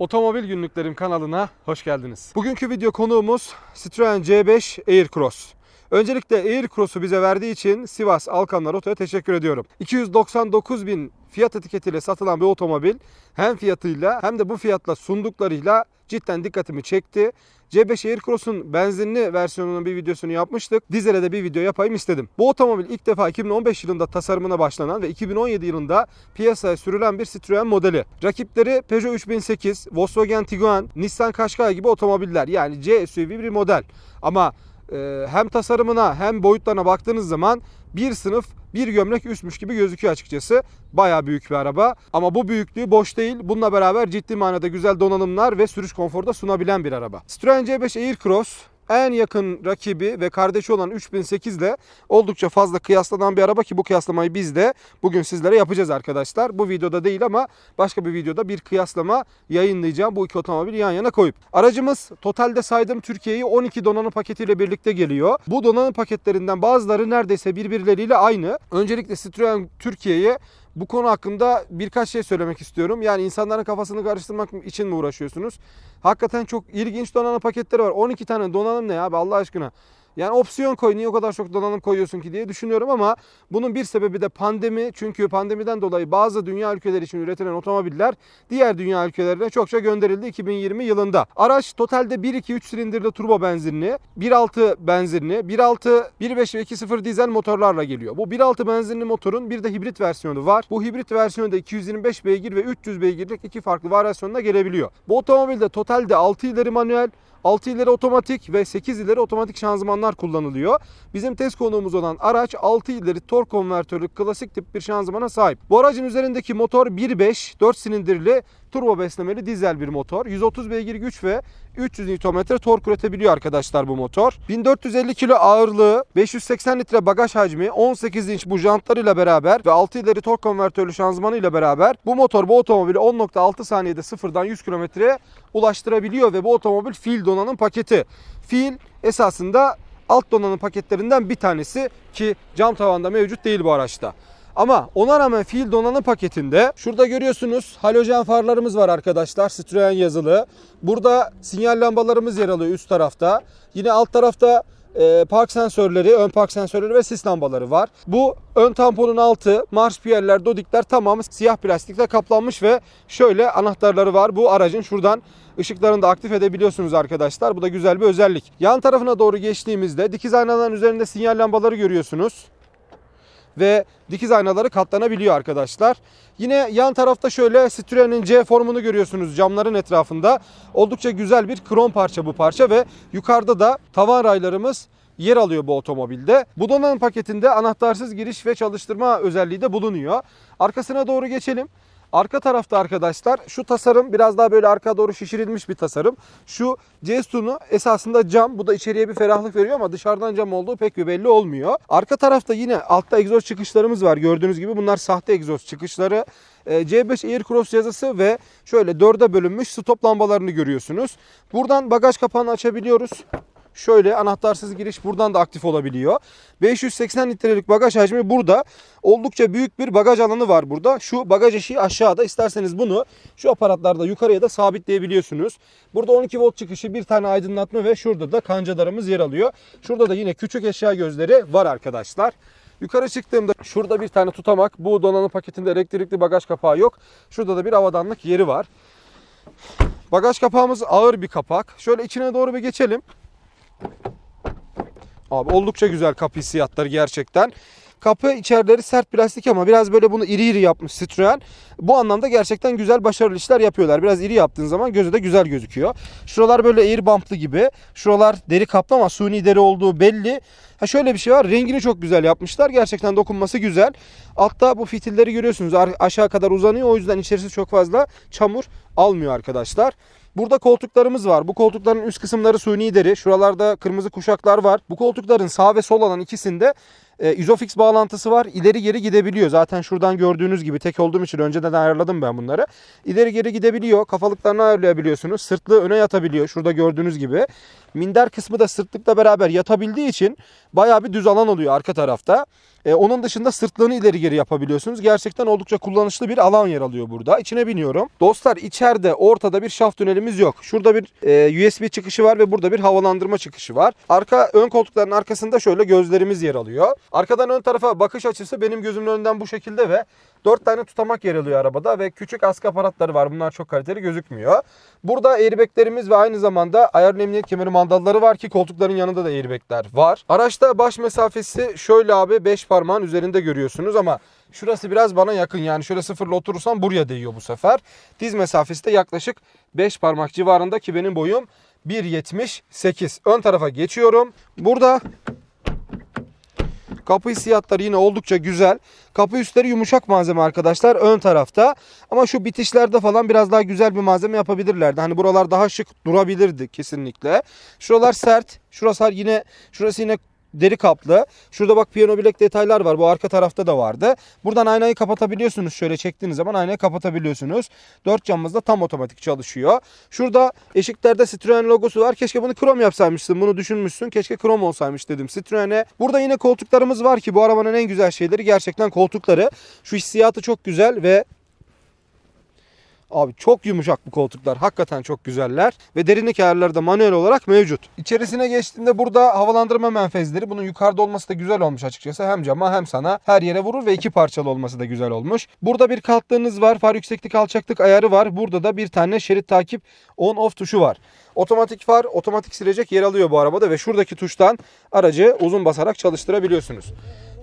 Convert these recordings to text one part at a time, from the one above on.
Otomobil Günlüklerim kanalına hoş geldiniz. Bugünkü video konuğumuz Citroen C5 Aircross. Öncelikle Aircross'u bize verdiği için Sivas Alkanlar Oto'ya teşekkür ediyorum. 299 bin fiyat etiketiyle satılan bir otomobil hem fiyatıyla hem de bu fiyatla sunduklarıyla cidden dikkatimi çekti. C5 Aircross'un benzinli versiyonunun bir videosunu yapmıştık. Dizele de bir video yapayım istedim. Bu otomobil ilk defa 2015 yılında tasarımına başlanan ve 2017 yılında piyasaya sürülen bir Citroen modeli. Rakipleri Peugeot 3008, Volkswagen Tiguan, Nissan Qashqai gibi otomobiller. Yani C SUV bir model. Ama hem tasarımına hem boyutlarına baktığınız zaman bir sınıf bir gömlek üstmüş gibi gözüküyor açıkçası. Bayağı büyük bir araba ama bu büyüklüğü boş değil. Bununla beraber ciddi manada güzel donanımlar ve sürüş konforu da sunabilen bir araba. Citroen C5 Aircross en yakın rakibi ve kardeşi olan 3008 ile oldukça fazla kıyaslanan bir araba ki bu kıyaslamayı biz de bugün sizlere yapacağız arkadaşlar. Bu videoda değil ama başka bir videoda bir kıyaslama yayınlayacağım bu iki otomobili yan yana koyup. Aracımız totalde saydım Türkiye'yi 12 donanım paketiyle birlikte geliyor. Bu donanım paketlerinden bazıları neredeyse birbirleriyle aynı. Öncelikle Citroen Türkiye'ye bu konu hakkında birkaç şey söylemek istiyorum. Yani insanların kafasını karıştırmak için mi uğraşıyorsunuz? Hakikaten çok ilginç donanım paketleri var. 12 tane donanım ne abi Allah aşkına? Yani opsiyon koy niye o kadar çok donanım koyuyorsun ki diye düşünüyorum ama bunun bir sebebi de pandemi. Çünkü pandemiden dolayı bazı dünya ülkeleri için üretilen otomobiller diğer dünya ülkelerine çokça gönderildi 2020 yılında. Araç totalde 1.2-3 silindirli turbo benzinli, 1.6 benzinli, 1.6, 1.5 ve 2.0 dizel motorlarla geliyor. Bu 1.6 benzinli motorun bir de hibrit versiyonu var. Bu hibrit versiyonu da 225 beygir ve 300 beygirlik iki farklı varyasyonla gelebiliyor. Bu otomobilde totalde 6 ileri manuel, 6 ileri otomatik ve 8 ileri otomatik şanzımanlar kullanılıyor. Bizim test konuğumuz olan araç 6 ileri tork konvertörlü klasik tip bir şanzımana sahip. Bu aracın üzerindeki motor 1.5 4 silindirli turbo beslemeli dizel bir motor. 130 beygir güç ve 300 Nm tork üretebiliyor arkadaşlar bu motor. 1450 kilo ağırlığı, 580 litre bagaj hacmi, 18 inç bu jantlarıyla beraber ve 6 ileri tork konvertörlü şanzımanıyla beraber bu motor bu otomobili 10.6 saniyede sıfırdan 100 kilometreye ulaştırabiliyor ve bu otomobil fiil donanım paketi. Fiil esasında alt donanım paketlerinden bir tanesi ki cam tavanda mevcut değil bu araçta. Ama ona rağmen fiil donanım paketinde şurada görüyorsunuz halojen farlarımız var arkadaşlar. Citroen yazılı. Burada sinyal lambalarımız yer alıyor üst tarafta. Yine alt tarafta e, park sensörleri, ön park sensörleri ve sis lambaları var. Bu ön tamponun altı, marşpiyerler, dodikler tamamı siyah plastikle kaplanmış ve şöyle anahtarları var. Bu aracın şuradan ışıklarını da aktif edebiliyorsunuz arkadaşlar. Bu da güzel bir özellik. Yan tarafına doğru geçtiğimizde dikiz aynaların üzerinde sinyal lambaları görüyorsunuz ve dikiz aynaları katlanabiliyor arkadaşlar. Yine yan tarafta şöyle Citroen'in C formunu görüyorsunuz camların etrafında. Oldukça güzel bir krom parça bu parça ve yukarıda da tavan raylarımız yer alıyor bu otomobilde. Bu donanım paketinde anahtarsız giriş ve çalıştırma özelliği de bulunuyor. Arkasına doğru geçelim. Arka tarafta arkadaşlar şu tasarım biraz daha böyle arka doğru şişirilmiş bir tasarım. Şu Cestunu esasında cam. Bu da içeriye bir ferahlık veriyor ama dışarıdan cam olduğu pek bir belli olmuyor. Arka tarafta yine altta egzoz çıkışlarımız var. Gördüğünüz gibi bunlar sahte egzoz çıkışları. Ee, C5 Aircross yazısı ve şöyle dörde bölünmüş stop lambalarını görüyorsunuz. Buradan bagaj kapağını açabiliyoruz. Şöyle anahtarsız giriş buradan da aktif olabiliyor. 580 litrelik bagaj hacmi burada. Oldukça büyük bir bagaj alanı var burada. Şu bagaj eşiği aşağıda. İsterseniz bunu şu aparatlarda yukarıya da sabitleyebiliyorsunuz. Burada 12 volt çıkışı, bir tane aydınlatma ve şurada da kancalarımız yer alıyor. Şurada da yine küçük eşya gözleri var arkadaşlar. Yukarı çıktığımda şurada bir tane tutamak. Bu donanım paketinde elektrikli bagaj kapağı yok. Şurada da bir havadanlık yeri var. Bagaj kapağımız ağır bir kapak. Şöyle içine doğru bir geçelim. Abi oldukça güzel kapı hissiyatları gerçekten. Kapı içerileri sert plastik ama biraz böyle bunu iri iri yapmış Citroen. Bu anlamda gerçekten güzel başarılı işler yapıyorlar. Biraz iri yaptığın zaman gözü de güzel gözüküyor. Şuralar böyle air bumplı gibi. Şuralar deri kaplı ama suni deri olduğu belli. Ha şöyle bir şey var. Rengini çok güzel yapmışlar. Gerçekten dokunması güzel. Altta bu fitilleri görüyorsunuz. Aşağı kadar uzanıyor. O yüzden içerisi çok fazla çamur almıyor arkadaşlar. Burada koltuklarımız var. Bu koltukların üst kısımları suni deri. Şuralarda kırmızı kuşaklar var. Bu koltukların sağ ve sol olan ikisinde e, Isofix bağlantısı var. İleri geri gidebiliyor. Zaten şuradan gördüğünüz gibi tek olduğum için önceden ayarladım ben bunları. İleri geri gidebiliyor. Kafalıklarını ayarlayabiliyorsunuz. Sırtlığı öne yatabiliyor. Şurada gördüğünüz gibi. Minder kısmı da sırtlıkla beraber yatabildiği için bayağı bir düz alan oluyor arka tarafta. E, onun dışında sırtlığını ileri geri yapabiliyorsunuz. Gerçekten oldukça kullanışlı bir alan yer alıyor burada. İçine biniyorum. Dostlar içeride ortada bir şaft tünelimiz yok. Şurada bir e, USB çıkışı var ve burada bir havalandırma çıkışı var. Arka ön koltukların arkasında şöyle gözlerimiz yer alıyor. Arkadan ön tarafa bakış açısı benim gözümün önünden bu şekilde ve 4 tane tutamak yer alıyor arabada ve küçük askı aparatları var. Bunlar çok kaliteli gözükmüyor. Burada airbaglerimiz ve aynı zamanda ayarlı emniyet kemeri mandalları var ki koltukların yanında da airbagler var. Araçta baş mesafesi şöyle abi 5 parmağın üzerinde görüyorsunuz ama şurası biraz bana yakın. Yani şöyle sıfırla oturursam buraya değiyor bu sefer. Diz mesafesi de yaklaşık 5 parmak civarında ki benim boyum 1.78. Ön tarafa geçiyorum. Burada Kapı hissiyatları yine oldukça güzel. Kapı üstleri yumuşak malzeme arkadaşlar ön tarafta. Ama şu bitişlerde falan biraz daha güzel bir malzeme yapabilirlerdi. Hani buralar daha şık durabilirdi kesinlikle. Şuralar sert. Şurası yine şurası yine deri kaplı. Şurada bak piyano bilek detaylar var. Bu arka tarafta da vardı. Buradan aynayı kapatabiliyorsunuz. Şöyle çektiğiniz zaman aynayı kapatabiliyorsunuz. Dört camımız da tam otomatik çalışıyor. Şurada eşiklerde Citroen logosu var. Keşke bunu krom yapsaymışsın. Bunu düşünmüşsün. Keşke krom olsaymış dedim Citroen'e. Burada yine koltuklarımız var ki bu arabanın en güzel şeyleri gerçekten koltukları. Şu hissiyatı çok güzel ve Abi çok yumuşak bu koltuklar. Hakikaten çok güzeller. Ve derinlik ayarları da manuel olarak mevcut. İçerisine geçtiğinde burada havalandırma menfezleri. Bunun yukarıda olması da güzel olmuş açıkçası. Hem cama hem sana her yere vurur ve iki parçalı olması da güzel olmuş. Burada bir kalktığınız var. Far yükseklik alçaklık ayarı var. Burada da bir tane şerit takip on off tuşu var. Otomatik far, otomatik silecek yer alıyor bu arabada ve şuradaki tuştan aracı uzun basarak çalıştırabiliyorsunuz.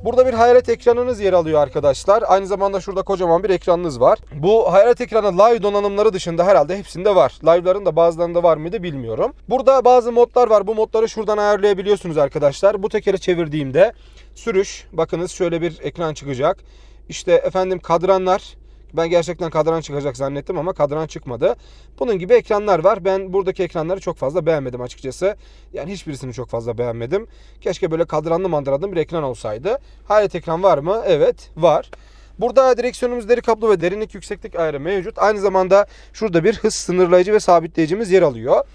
Burada bir hayalet ekranınız yer alıyor arkadaşlar. Aynı zamanda şurada kocaman bir ekranınız var. Bu hayalet ekranı live donanımları dışında herhalde hepsinde var. Live'ların da bazılarında var mıydı bilmiyorum. Burada bazı modlar var. Bu modları şuradan ayarlayabiliyorsunuz arkadaşlar. Bu tekeri çevirdiğimde sürüş. Bakınız şöyle bir ekran çıkacak. İşte efendim kadranlar. Ben gerçekten kadran çıkacak zannettim ama kadran çıkmadı. Bunun gibi ekranlar var. Ben buradaki ekranları çok fazla beğenmedim açıkçası. Yani hiçbirisini çok fazla beğenmedim. Keşke böyle kadranlı mandıralı bir ekran olsaydı. Hayalet ekran var mı? Evet var. Burada direksiyonumuz deri kaplı ve derinlik yükseklik ayarı mevcut. Aynı zamanda şurada bir hız sınırlayıcı ve sabitleyicimiz yer alıyor.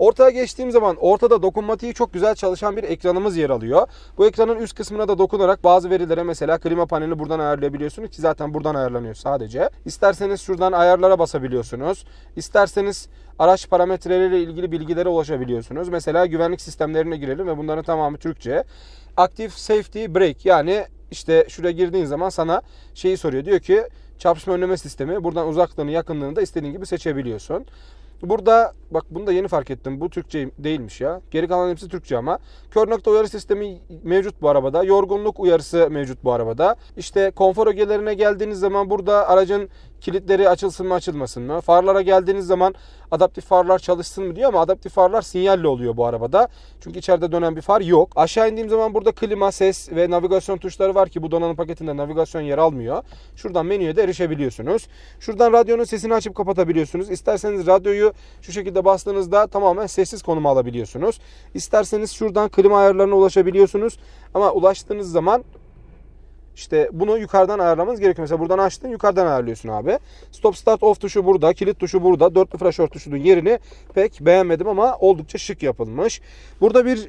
Ortaya geçtiğim zaman ortada dokunmatiği çok güzel çalışan bir ekranımız yer alıyor. Bu ekranın üst kısmına da dokunarak bazı verilere mesela klima panelini buradan ayarlayabiliyorsunuz ki zaten buradan ayarlanıyor sadece. İsterseniz şuradan ayarlara basabiliyorsunuz. İsterseniz araç parametreleriyle ilgili bilgilere ulaşabiliyorsunuz. Mesela güvenlik sistemlerine girelim ve bunların tamamı Türkçe. Active Safety Brake yani işte şuraya girdiğin zaman sana şeyi soruyor. Diyor ki çarpışma önleme sistemi. Buradan uzaklığını yakınlığını da istediğin gibi seçebiliyorsun. Burada bak bunu da yeni fark ettim. Bu Türkçe değilmiş ya. Geri kalan hepsi Türkçe ama. Kör nokta uyarı sistemi mevcut bu arabada. Yorgunluk uyarısı mevcut bu arabada. İşte konfor ögelerine geldiğiniz zaman burada aracın kilitleri açılsın mı açılmasın mı? Farlara geldiğiniz zaman adaptif farlar çalışsın mı diyor ama adaptif farlar sinyalle oluyor bu arabada. Çünkü içeride dönen bir far yok. Aşağı indiğim zaman burada klima, ses ve navigasyon tuşları var ki bu donanım paketinde navigasyon yer almıyor. Şuradan menüye de erişebiliyorsunuz. Şuradan radyonun sesini açıp kapatabiliyorsunuz. İsterseniz radyoyu şu şekilde bastığınızda tamamen sessiz konuma alabiliyorsunuz. İsterseniz şuradan klima ayarlarına ulaşabiliyorsunuz. Ama ulaştığınız zaman işte bunu yukarıdan ayarlamanız gerekiyor. Mesela buradan açtın yukarıdan ayarlıyorsun abi. Stop start off tuşu burada. Kilit tuşu burada. Dörtlü flash tuşunun yerini pek beğenmedim ama oldukça şık yapılmış. Burada bir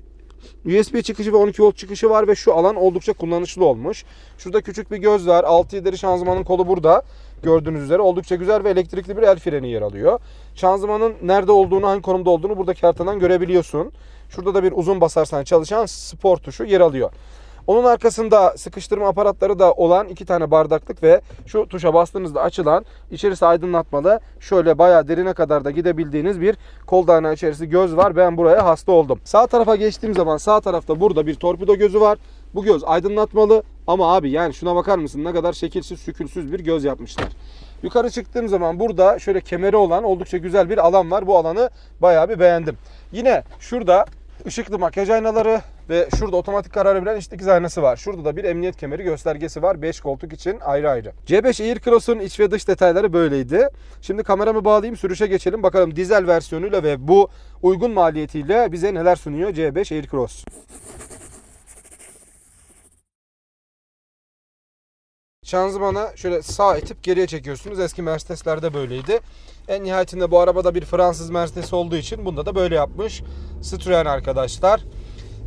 USB çıkışı ve 12 volt çıkışı var ve şu alan oldukça kullanışlı olmuş. Şurada küçük bir göz var. 6 ileri şanzımanın kolu burada. Gördüğünüz üzere oldukça güzel ve elektrikli bir el freni yer alıyor. Şanzımanın nerede olduğunu, hangi konumda olduğunu buradaki haritadan görebiliyorsun. Şurada da bir uzun basarsan çalışan spor tuşu yer alıyor. Onun arkasında sıkıştırma aparatları da olan iki tane bardaklık ve şu tuşa bastığınızda açılan içerisi aydınlatmalı şöyle bayağı derine kadar da gidebildiğiniz bir kol dayanağı içerisi göz var. Ben buraya hasta oldum. Sağ tarafa geçtiğim zaman sağ tarafta burada bir torpido gözü var. Bu göz aydınlatmalı ama abi yani şuna bakar mısın ne kadar şekilsiz sükülsüz bir göz yapmışlar. Yukarı çıktığım zaman burada şöyle kemeri olan oldukça güzel bir alan var. Bu alanı bayağı bir beğendim. Yine şurada ışıklı makyaj aynaları ve şurada otomatik karar veren işte 8 aynası var. Şurada da bir emniyet kemeri göstergesi var. 5 koltuk için ayrı ayrı. C5 Aircross'un iç ve dış detayları böyleydi. Şimdi kameramı bağlayayım sürüşe geçelim. Bakalım dizel versiyonuyla ve bu uygun maliyetiyle bize neler sunuyor C5 Aircross. Şanzımana şöyle sağ itip geriye çekiyorsunuz. Eski Mercedes'lerde böyleydi. En nihayetinde bu arabada bir Fransız Mercedes olduğu için bunda da böyle yapmış. Citroen arkadaşlar.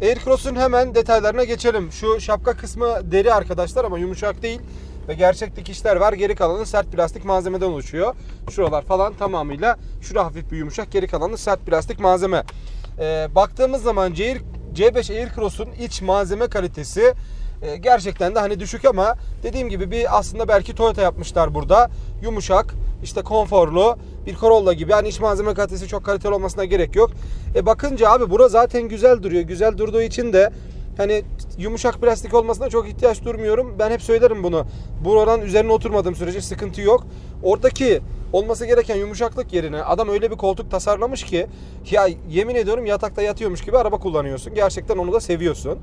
Aircross'un hemen detaylarına geçelim. Şu şapka kısmı deri arkadaşlar ama yumuşak değil. Ve gerçek dikişler var. Geri kalanı sert plastik malzemeden oluşuyor. Şuralar falan tamamıyla şura hafif bir yumuşak. Geri kalanı sert plastik malzeme. Ee, baktığımız zaman C- C5 Aircross'un iç malzeme kalitesi e, gerçekten de hani düşük ama dediğim gibi bir aslında belki Toyota yapmışlar burada. Yumuşak, işte konforlu bir Corolla gibi. Hani iç malzeme kalitesi çok kaliteli olmasına gerek yok. E bakınca abi bura zaten güzel duruyor. Güzel durduğu için de hani yumuşak plastik olmasına çok ihtiyaç durmuyorum. Ben hep söylerim bunu. Bu oranın üzerine oturmadığım sürece sıkıntı yok. Oradaki olması gereken yumuşaklık yerine adam öyle bir koltuk tasarlamış ki ya yemin ediyorum yatakta yatıyormuş gibi araba kullanıyorsun. Gerçekten onu da seviyorsun.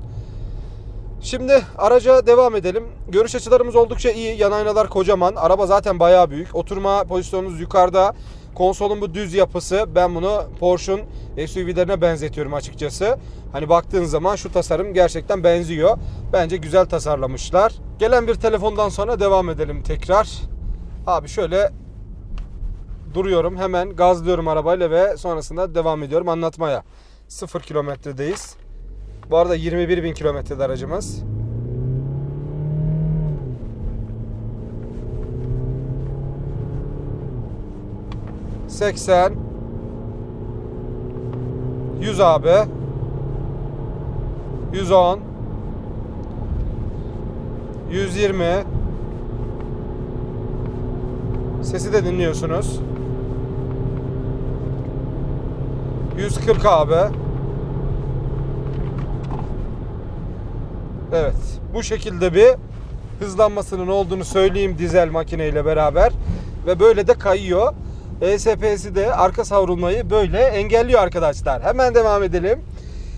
Şimdi araca devam edelim. Görüş açılarımız oldukça iyi. Yan aynalar kocaman. Araba zaten bayağı büyük. Oturma pozisyonunuz yukarıda. Konsolun bu düz yapısı ben bunu Porsche'un SUV'lerine benzetiyorum açıkçası. Hani baktığın zaman şu tasarım gerçekten benziyor. Bence güzel tasarlamışlar. Gelen bir telefondan sonra devam edelim tekrar. Abi şöyle duruyorum. Hemen gazlıyorum arabayla ve sonrasında devam ediyorum anlatmaya. 0 kilometredeyiz. Bu arada 21 bin kilometrede aracımız. Seksen. Yüz abi. Yüz on. Yüz yirmi. Sesi de dinliyorsunuz. 140 abi. Evet. Bu şekilde bir hızlanmasının olduğunu söyleyeyim dizel makineyle beraber. Ve böyle de kayıyor. ESP'si de arka savrulmayı böyle engelliyor arkadaşlar. Hemen devam edelim.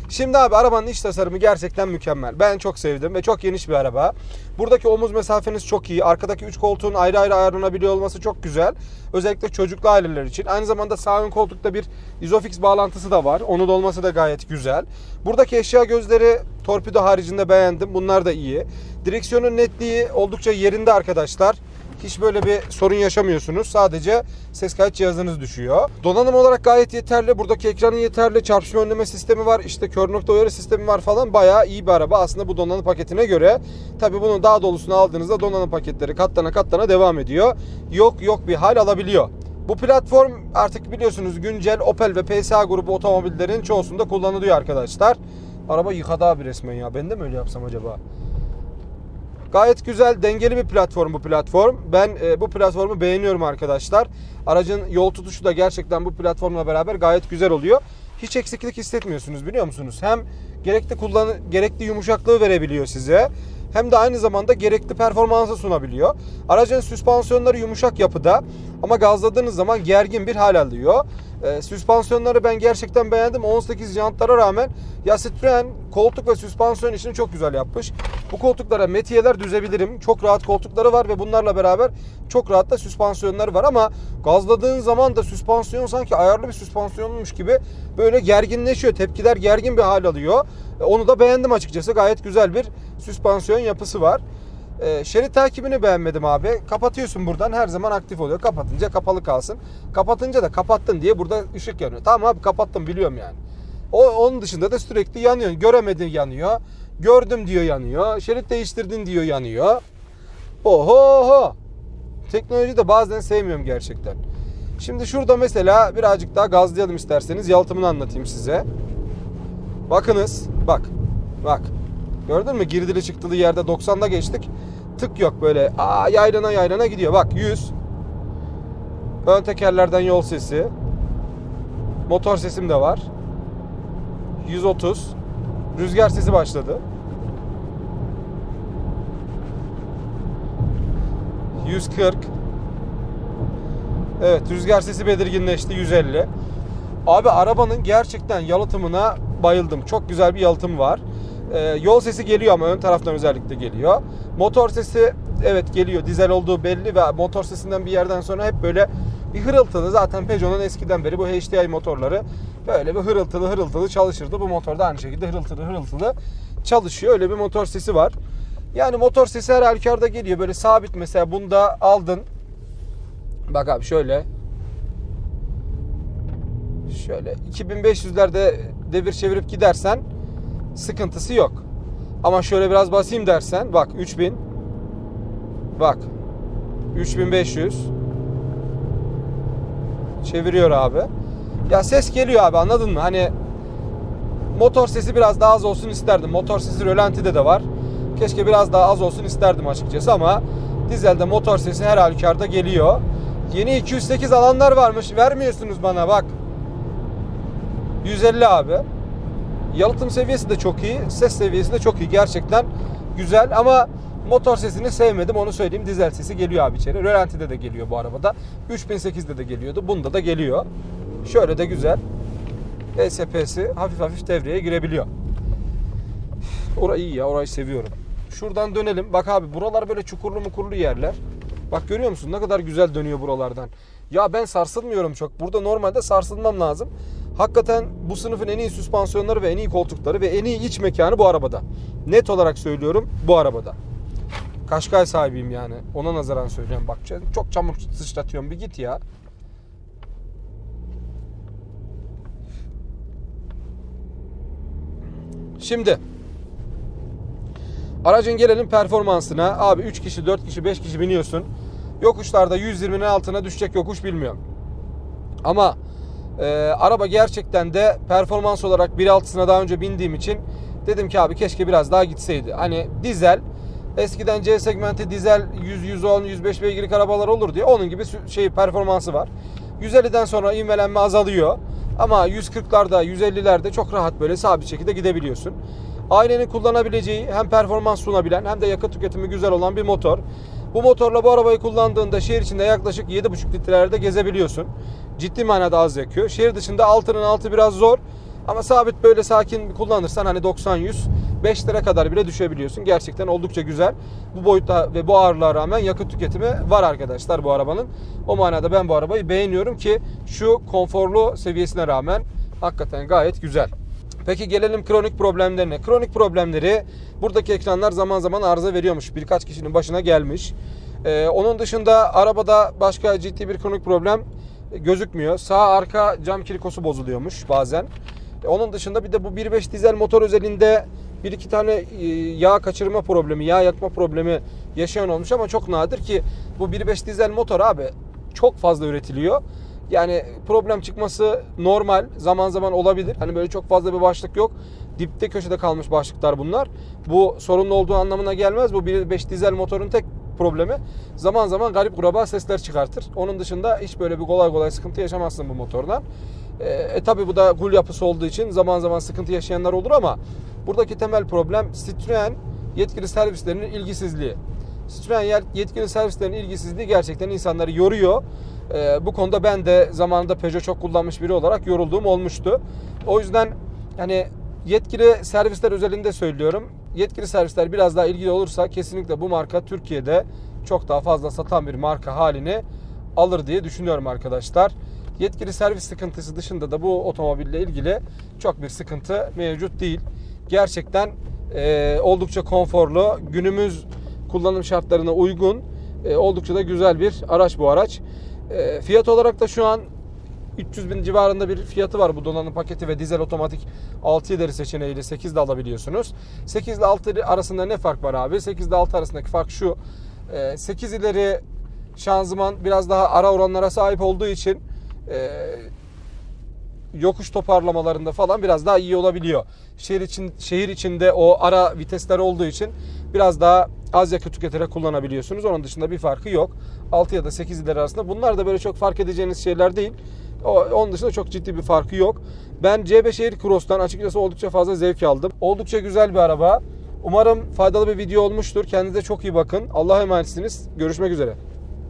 Şimdi abi arabanın iç tasarımı gerçekten mükemmel. Ben çok sevdim ve çok geniş bir araba. Buradaki omuz mesafeniz çok iyi. Arkadaki 3 koltuğun ayrı ayrı ayarlanabiliyor olması çok güzel. Özellikle çocuklu aileler için. Aynı zamanda sağ ön koltukta bir Isofix bağlantısı da var. Onun olması da gayet güzel. Buradaki eşya gözleri torpido haricinde beğendim. Bunlar da iyi. Direksiyonun netliği oldukça yerinde arkadaşlar. Hiç böyle bir sorun yaşamıyorsunuz. Sadece ses kayıt cihazınız düşüyor. Donanım olarak gayet yeterli. Buradaki ekranın yeterli. Çarpışma önleme sistemi var. İşte kör nokta uyarı sistemi var falan. Bayağı iyi bir araba aslında bu donanım paketine göre. Tabi bunun daha dolusunu aldığınızda donanım paketleri katlana katlana devam ediyor. Yok yok bir hal alabiliyor. Bu platform artık biliyorsunuz güncel Opel ve PSA grubu otomobillerin çoğusunda kullanılıyor arkadaşlar. Araba yıkadı abi resmen ya. Ben de mi öyle yapsam acaba? Gayet güzel, dengeli bir platform bu platform. Ben e, bu platformu beğeniyorum arkadaşlar. Aracın yol tutuşu da gerçekten bu platformla beraber gayet güzel oluyor. Hiç eksiklik hissetmiyorsunuz biliyor musunuz? Hem gerekli kullan gerekli yumuşaklığı verebiliyor size. Hem de aynı zamanda gerekli performansı sunabiliyor. Aracın süspansiyonları yumuşak yapıda ama gazladığınız zaman gergin bir hal alıyor. E, süspansiyonları ben gerçekten beğendim. 18 jantlara rağmen ya Citroen koltuk ve süspansiyon işini çok güzel yapmış. Bu koltuklara metiyeler düzebilirim. Çok rahat koltukları var ve bunlarla beraber çok rahat da süspansiyonları var ama gazladığın zaman da süspansiyon sanki ayarlı bir süspansiyonmuş gibi böyle gerginleşiyor. Tepkiler gergin bir hal alıyor. E, Onu da beğendim açıkçası. Gayet güzel bir süspansiyon yapısı var. E, şerit takibini beğenmedim abi. Kapatıyorsun buradan her zaman aktif oluyor. Kapatınca kapalı kalsın. Kapatınca da kapattın diye burada ışık yanıyor. Tamam abi kapattım biliyorum yani. O onun dışında da sürekli yanıyor. Göremedin yanıyor. Gördüm diyor yanıyor. Şerit değiştirdin diyor yanıyor. Oho ho. Teknoloji de bazen sevmiyorum gerçekten. Şimdi şurada mesela birazcık daha gazlayalım isterseniz. Yalıtımını anlatayım size. Bakınız. Bak. Bak. Gördün mü? Girdili çıktılı yerde 90'da geçtik. Tık yok böyle. Aa yaylana yaylana gidiyor. Bak 100. Ön tekerlerden yol sesi. Motor sesim de var. 130. Rüzgar sesi başladı. 140. Evet rüzgar sesi belirginleşti 150. Abi arabanın gerçekten yalıtımına bayıldım. Çok güzel bir yalıtım var. Ee, yol sesi geliyor ama ön taraftan özellikle geliyor. Motor sesi evet geliyor. Dizel olduğu belli ve motor sesinden bir yerden sonra hep böyle bir hırıltılı. Zaten Peugeot'un eskiden beri bu HDI motorları böyle bir hırıltılı hırıltılı çalışırdı. Bu motor da aynı şekilde hırıltılı hırıltılı çalışıyor. Öyle bir motor sesi var. Yani motor sesi her halükarda geliyor. Böyle sabit mesela bunda aldın. Bak abi şöyle. Şöyle 2500'lerde devir çevirip gidersen sıkıntısı yok. Ama şöyle biraz basayım dersen bak 3000 bak 3500 çeviriyor abi. Ya ses geliyor abi anladın mı? Hani motor sesi biraz daha az olsun isterdim. Motor sesi rölantide de var. Keşke biraz daha az olsun isterdim açıkçası ama dizelde motor sesi her halükarda geliyor. Yeni 208 alanlar varmış. Vermiyorsunuz bana bak. 150 abi. Yalıtım seviyesi de çok iyi. Ses seviyesi de çok iyi. Gerçekten güzel ama motor sesini sevmedim onu söyleyeyim. Dizel sesi geliyor abi içeri. Rölantide de geliyor bu arabada. 3008'de de geliyordu. Bunda da geliyor. Şöyle de güzel. ESP'si hafif hafif devreye girebiliyor. Orayı iyi ya. Orayı seviyorum. Şuradan dönelim. Bak abi buralar böyle çukurlu mukurlu yerler. Bak görüyor musun ne kadar güzel dönüyor buralardan. Ya ben sarsılmıyorum çok. Burada normalde sarsılmam lazım. Hakikaten bu sınıfın en iyi süspansiyonları ve en iyi koltukları ve en iyi iç mekanı bu arabada. Net olarak söylüyorum bu arabada. Kaşkay sahibiyim yani. Ona nazaran söylüyorum. Bak çok çamur sıçratıyorum bir git ya. Şimdi aracın gelelim performansına. Abi 3 kişi, 4 kişi, 5 kişi biniyorsun. Yokuşlarda 120'nin altına düşecek yokuş bilmiyorum. Ama e, araba gerçekten de performans olarak 1.6'sına daha önce bindiğim için dedim ki abi keşke biraz daha gitseydi. Hani dizel eskiden C segmenti dizel 100 110 105 beygirlik arabalar olur diye onun gibi şey performansı var. 150'den sonra inmelenme azalıyor. Ama 140'larda 150'lerde çok rahat böyle sabit şekilde gidebiliyorsun. Ailenin kullanabileceği hem performans sunabilen hem de yakıt tüketimi güzel olan bir motor. Bu motorla bu arabayı kullandığında şehir içinde yaklaşık 7,5 litrelerde gezebiliyorsun. Ciddi manada az yakıyor. Şehir dışında altının altı biraz zor. Ama sabit böyle sakin kullanırsan hani 90-100 5 lira kadar bile düşebiliyorsun. Gerçekten oldukça güzel. Bu boyutta ve bu ağırlığa rağmen yakıt tüketimi var arkadaşlar bu arabanın. O manada ben bu arabayı beğeniyorum ki şu konforlu seviyesine rağmen hakikaten gayet güzel. Peki gelelim kronik problemlerine. Kronik problemleri buradaki ekranlar zaman zaman arıza veriyormuş. Birkaç kişinin başına gelmiş. Ee, onun dışında arabada başka ciddi bir kronik problem gözükmüyor. Sağ arka cam kirikosu bozuluyormuş bazen. E, Onun dışında bir de bu 1.5 dizel motor özelinde bir iki tane e, yağ kaçırma problemi, yağ yakma problemi yaşayan olmuş ama çok nadir ki bu 1.5 dizel motor abi çok fazla üretiliyor. Yani problem çıkması normal. Zaman zaman olabilir. Hani böyle çok fazla bir başlık yok. Dipte köşede kalmış başlıklar bunlar. Bu sorunlu olduğu anlamına gelmez. Bu 1.5 dizel motorun tek problemi zaman zaman garip kuraba sesler çıkartır. Onun dışında hiç böyle bir kolay kolay sıkıntı yaşamazsın bu motordan. E, e tabi bu da gul yapısı olduğu için zaman zaman sıkıntı yaşayanlar olur ama buradaki temel problem Citroen yetkili servislerinin ilgisizliği. Citroen yetkili servislerinin ilgisizliği gerçekten insanları yoruyor. E, bu konuda ben de zamanında Peugeot çok kullanmış biri olarak yorulduğum olmuştu. O yüzden hani yetkili servisler özelinde söylüyorum. Yetkili servisler biraz daha ilgili olursa kesinlikle bu marka Türkiye'de çok daha fazla satan bir marka halini alır diye düşünüyorum arkadaşlar. Yetkili servis sıkıntısı dışında da bu otomobille ilgili çok bir sıkıntı mevcut değil. Gerçekten e, oldukça konforlu, günümüz kullanım şartlarına uygun, e, oldukça da güzel bir araç bu araç. E, fiyat olarak da şu an 300 bin civarında bir fiyatı var bu donanım paketi ve dizel otomatik 6 ileri seçeneğiyle 8 de alabiliyorsunuz. 8 ile 6 arasında ne fark var abi? 8 ile 6 arasındaki fark şu. 8 ileri şanzıman biraz daha ara oranlara sahip olduğu için e, yokuş toparlamalarında falan biraz daha iyi olabiliyor. Şehir için şehir içinde o ara vitesler olduğu için biraz daha az yakıt tüketerek kullanabiliyorsunuz. Onun dışında bir farkı yok. 6 ya da 8 ileri arasında. Bunlar da böyle çok fark edeceğiniz şeyler değil. Onun dışında çok ciddi bir farkı yok. Ben C5 Air Cross'tan açıkçası oldukça fazla zevk aldım. Oldukça güzel bir araba. Umarım faydalı bir video olmuştur. Kendinize çok iyi bakın. Allah'a emanetsiniz. Görüşmek üzere.